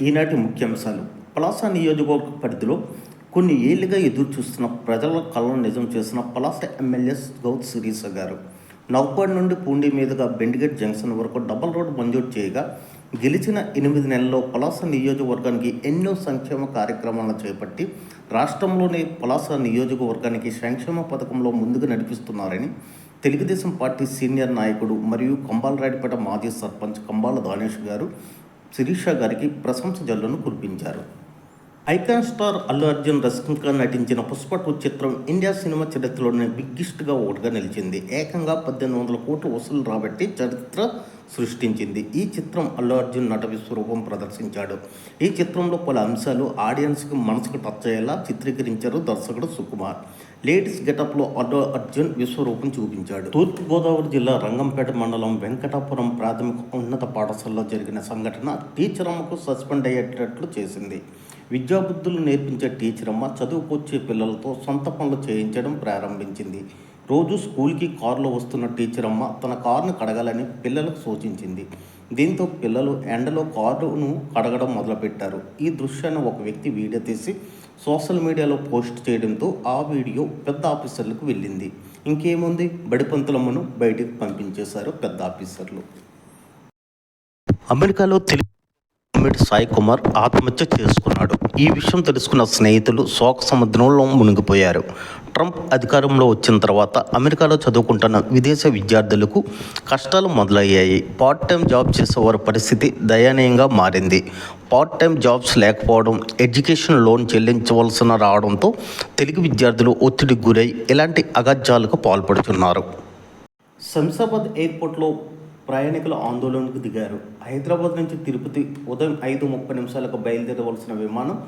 ఈనాటి ముఖ్యాంశాలు. పలాస నియోజకవర్గ పరిధిలో కొన్ని ఏళ్ళుగా ఎదురు చూస్తున్న ప్రజల కళ్ళను నిజం చేసిన పలాస ఎమ్మెల్యే గౌత్ శిరీష గారు నవ్వుపాడు నుండి పూండి మీదుగా బెండిగేట్ జంక్షన్ వరకు డబల్ రోడ్ మంజూరు చేయగా గెలిచిన ఎనిమిది నెలల్లో పలాస నియోజకవర్గానికి ఎన్నో సంక్షేమ కార్యక్రమాలను చేపట్టి రాష్ట్రంలోని పలాస నియోజకవర్గానికి సంక్షేమ పథకంలో ముందుకు నడిపిస్తున్నారని తెలుగుదేశం పార్టీ సీనియర్ నాయకుడు మరియు కంబాలరాడిపేట మాజీ సర్పంచ్ కంబాల దానేష్ గారు శిరీష గారికి ప్రశంస జల్లును కురిపించారు. ఐకాన్ స్టార్ అల్లు అర్జున్ రష్మిక నటించిన పుష్ప టూ చిత్రం ఇండియా సినిమా చరిత్రలోనే బిగ్గెస్ట్గా ఒకటిగా నిలిచింది. ఏకంగా పద్దెనిమిది వందల కోట్ల వసూలు రాబట్టి చరిత్ర సృష్టించింది. ఈ చిత్రం అల్లు అర్జున్ నట విశ్వరూపం ప్రదర్శించాడు. ఈ చిత్రంలో పలు అంశాలు ఆడియన్స్కి మనసుకు టచ్ అయ్యేలా చిత్రీకరించారు దర్శకుడు సుకుమార్. లేడీస్ గెటప్లో అల్లు అర్జున్ విశ్వరూపం చూపించాడు. తూర్పుగోదావరి జిల్లా రంగంపేట మండలం వెంకటాపురం ప్రాథమిక ఉన్నత పాఠశాలలో జరిగిన సంఘటన టీచర్ అమ్మకు సస్పెండ్ అయ్యేటట్లు చేసింది. విద్యాబుద్ధులు నేర్పించే టీచర్ అమ్మ చదువుకొచ్చే పిల్లలతో సొంత పనులు చేయించడం ప్రారంభించింది. రోజు స్కూల్కి కారులో వస్తున్న టీచర్ అమ్మ తన కారును కడగాలని పిల్లలకు సూచించింది. దీంతో పిల్లలు ఎండలో కారును కడగడం మొదలుపెట్టారు. ఈ దృశ్యాన్ని ఒక వ్యక్తి వీడియో తీసి సోషల్ మీడియాలో పోస్ట్ చేయడంతో ఆ వీడియో పెద్ద ఆఫీసర్లకు వెళ్ళింది. ఇంకేముంది? బడిపంతులమ్మను బయటికి పంపించేశారు పెద్ద ఆఫీసర్లు. అమెరికాలో తెలుగు కామెడీ సాయి కుమార్ ఆత్మహత్య చేసుకున్నాడు. ఈ విషయం తెలుసుకున్న స్నేహితులు శోక సముద్రంలో మునిగిపోయారు. ట్రంప్ అధికారంలో వచ్చిన తర్వాత అమెరికాలో చదువుకుంటున్న విదేశ విద్యార్థులకు కష్టాలు మొదలయ్యాయి. పార్ట్ టైం జాబ్ చేసేవారి పరిస్థితి దయనీయంగా మారింది. పార్ట్ టైం జాబ్స్ లేకపోవడం ఎడ్యుకేషన్ లోన్ చెల్లించవలసిన రావడంతో తెలుగు విద్యార్థులు ఒత్తిడికి గురై ఇలాంటి అగత్యాలకు పాల్పడుతున్నారు? శంషాబాద్ ఎయిర్పోర్ట్లో ప్రయాణికులు ఆందోళనకు దిగారు. హైదరాబాద్ నుంచి తిరుపతి ఉదయం ఐదు ముప్పై నిమిషాలకు బయలుదేరవలసిన విమానం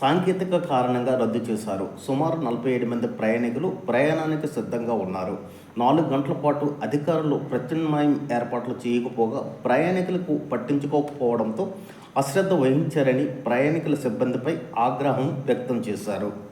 సాంకేతిక కారణంగా రద్దు చేశారు. సుమారు నలభై ఏడు మంది ప్రయాణికులు ప్రయాణానికి సిద్ధంగా ఉన్నారు. నాలుగు గంటల పాటు అధికారులు ప్రత్యామ్నాయం ఏర్పాట్లు చేయకపోగా ప్రయాణికులకు పట్టించుకోకపోవడంతో అశ్రద్ధ వహించారని ప్రయాణికుల సిబ్బందిపై ఆగ్రహం వ్యక్తం చేశారు.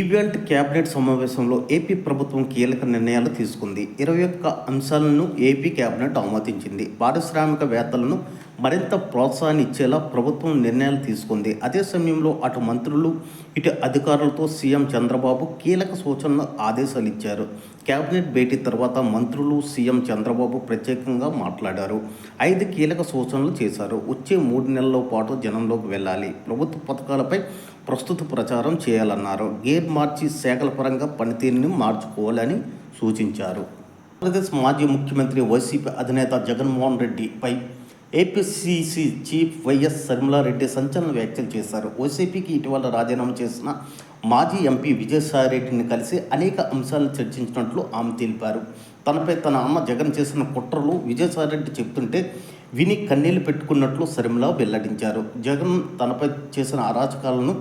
ఈవెంట్ కేబినెట్ సమావేశంలో ఏపీ ప్రభుత్వం కీలక నిర్ణయాలు తీసుకుంది. ఇరవై ఒక్క అంశాలను ఏపీ కేబినెట్ ఆమోదించింది. పారిశ్రామికవేత్తలను మరింత ప్రోత్సాహాన్నిచ్చేలా ప్రభుత్వం నిర్ణయాలు తీసుకుంది. అదే సమయంలో అటు మంత్రులు ఇటు అధికారులతో సీఎం చంద్రబాబు కీలక సూచనలు ఆదేశాలు ఇచ్చారు. కేబినెట్ భేటీ తర్వాత మంత్రులు సీఎం చంద్రబాబు ప్రత్యేకంగా మాట్లాడారు. ఐదు కీలక సూచనలు చేశారు. వచ్చే మూడు నెలల పాటు జనంలోకి వెళ్ళాలి. ప్రభుత్వ పథకాలపై ప్రస్తుత ప్రచారం చేయాలన్నారు. గేర్ మార్చి శాఖల పరంగా పనితీరుని మార్చుకోవాలని సూచించారు. ఆంధ్రప్రదేశ్ మాజీ ముఖ్యమంత్రి వైసీపీ అధినేత జగన్మోహన్ రెడ్డిపై ఏపీసీసీ చీఫ్ వైఎస్ శర్మిలారెడ్డి సంచలన వ్యాఖ్యలు చేశారు. వైసీపీకి ఇటీవల రాజీనామా చేసిన మాజీ ఎంపీ విజయసాయిరెడ్డిని కలిసి అనేక అంశాలను చర్చించినట్లు ఆమె తెలిపారు. తనపై తన అమ్మ జగన్ చేసిన కుట్రలు విజయసాయిరెడ్డి చెప్తుంటే విని కన్నీళ్ళు పెట్టుకున్నట్లు శర్మిల వెల్లడించారు. జగన్ తనపై చేసిన అరాచకాలను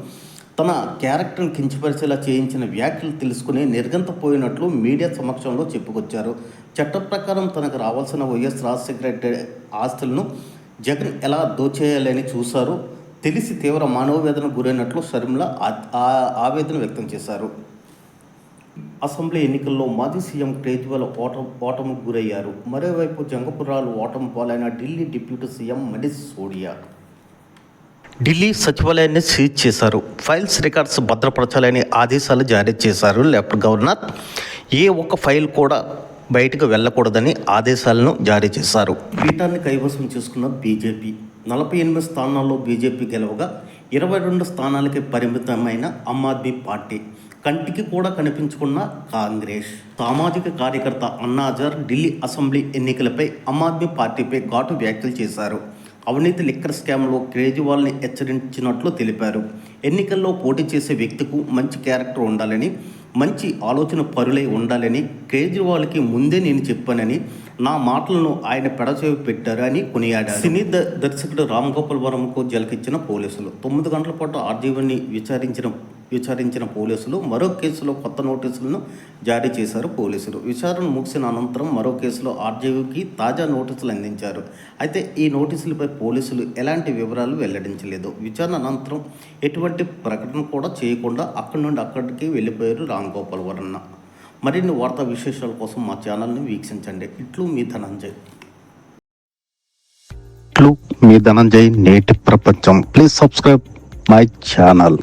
తన క్యారెక్టర్ను కించపరిచేలా చేయించిన వ్యాఖ్యలు తెలుసుకుని నిర్గంతపోయినట్లు మీడియా సమక్షంలో చెప్పుకొచ్చారు. చట్ట ప్రకారం తనకు రావాల్సిన వైఎస్ రాజశేఖర రెడ్డి ఆస్తులను జగన్ ఎలా దోచేయాలని చూశారో తెలిసి తీవ్ర మనోవేదన గురైనట్లు షర్మిల ఆ- ఆవేదన వ్యక్తం చేశారు. అసెంబ్లీ ఎన్నికల్లో మాజీ సీఎం కేజ్రీవాల్ ఓటం ఓటమికి గురయ్యారు. మరోవైపు జంగపురాలు ఓటమి పాలైన ఢిల్లీ డిప్యూటీ సీఎం మనీష్ సోడియా. ఢిల్లీ సచివాలయాన్ని సీజ్ చేశారు. ఫైల్స్ రికార్డ్స్ భద్రపరచాలని ఆదేశాలు జారీ చేశారు లెఫ్ట్ గవర్నర్. ఏ ఒక్క ఫైల్ కూడా బయటకు వెళ్ళకూడదని ఆదేశాలను జారీ చేశారు. పీఠాన్ని కైవసం చేసుకున్న బీజేపీ. నలభై ఎనిమిది స్థానాల్లో బీజేపీ గెలవగా ఇరవై రెండు స్థానాలకి పరిమితమైన ఆమ్ ఆద్మీ పార్టీ. కంటికి కూడా కనిపించుకున్న కాంగ్రెస్. సామాజిక కార్యకర్త అన్నాజర్ ఢిల్లీ అసెంబ్లీ ఎన్నికలపై ఆమ్ ఆద్మీ పార్టీపై ఘాటు వ్యాఖ్యలు చేశారు. అవినీతి లిక్కర్ స్కామ్లో కేజ్రీవాల్ని హెచ్చరించినట్లు తెలిపారు. ఎన్నికల్లో పోటీ చేసే వ్యక్తికు మంచి క్యారెక్టర్ ఉండాలని మంచి ఆలోచన పరులై ఉండాలని కేజ్రీవాల్కి ముందే నేను చెప్పానని నా మాటలను ఆయన పెడచేవి పెట్టారు అని కొనియాడారు. సినీ దర్శకుడు రామ్ గోపాల్ వర్మకు జలకిచ్చిన పోలీసులు. తొమ్మిది గంటల పాటు ఆర్జీవీని విచారించిన విచారించిన పోలీసులు మరో కేసులో కొత్త నోటీసులను జారీ చేశారు పోలీసులు. విచారణ ముగిసిన అనంతరం మరో కేసులో ఆర్జీవికి తాజా నోటీసులు అందించారు. అయితే ఈ నోటీసులపై పోలీసులు ఎలాంటి వివరాలు వెల్లడించలేదు. విచారణ అనంతరం ఎటువంటి ప్రకటన కూడా చేయకుండా అక్కడి నుండి అక్కడికి వెళ్ళిపోయారు రామ్ గోపాల్ వర్మ. మరిన్ని వార్తా విశేషాల కోసం మా ఛానల్ని వీక్షించండి. ఇట్లు మీ ధనంజయ్. ఇట్లు మీ ధనంజయ్ నేటి ప్రపంచం. Please subscribe my channel.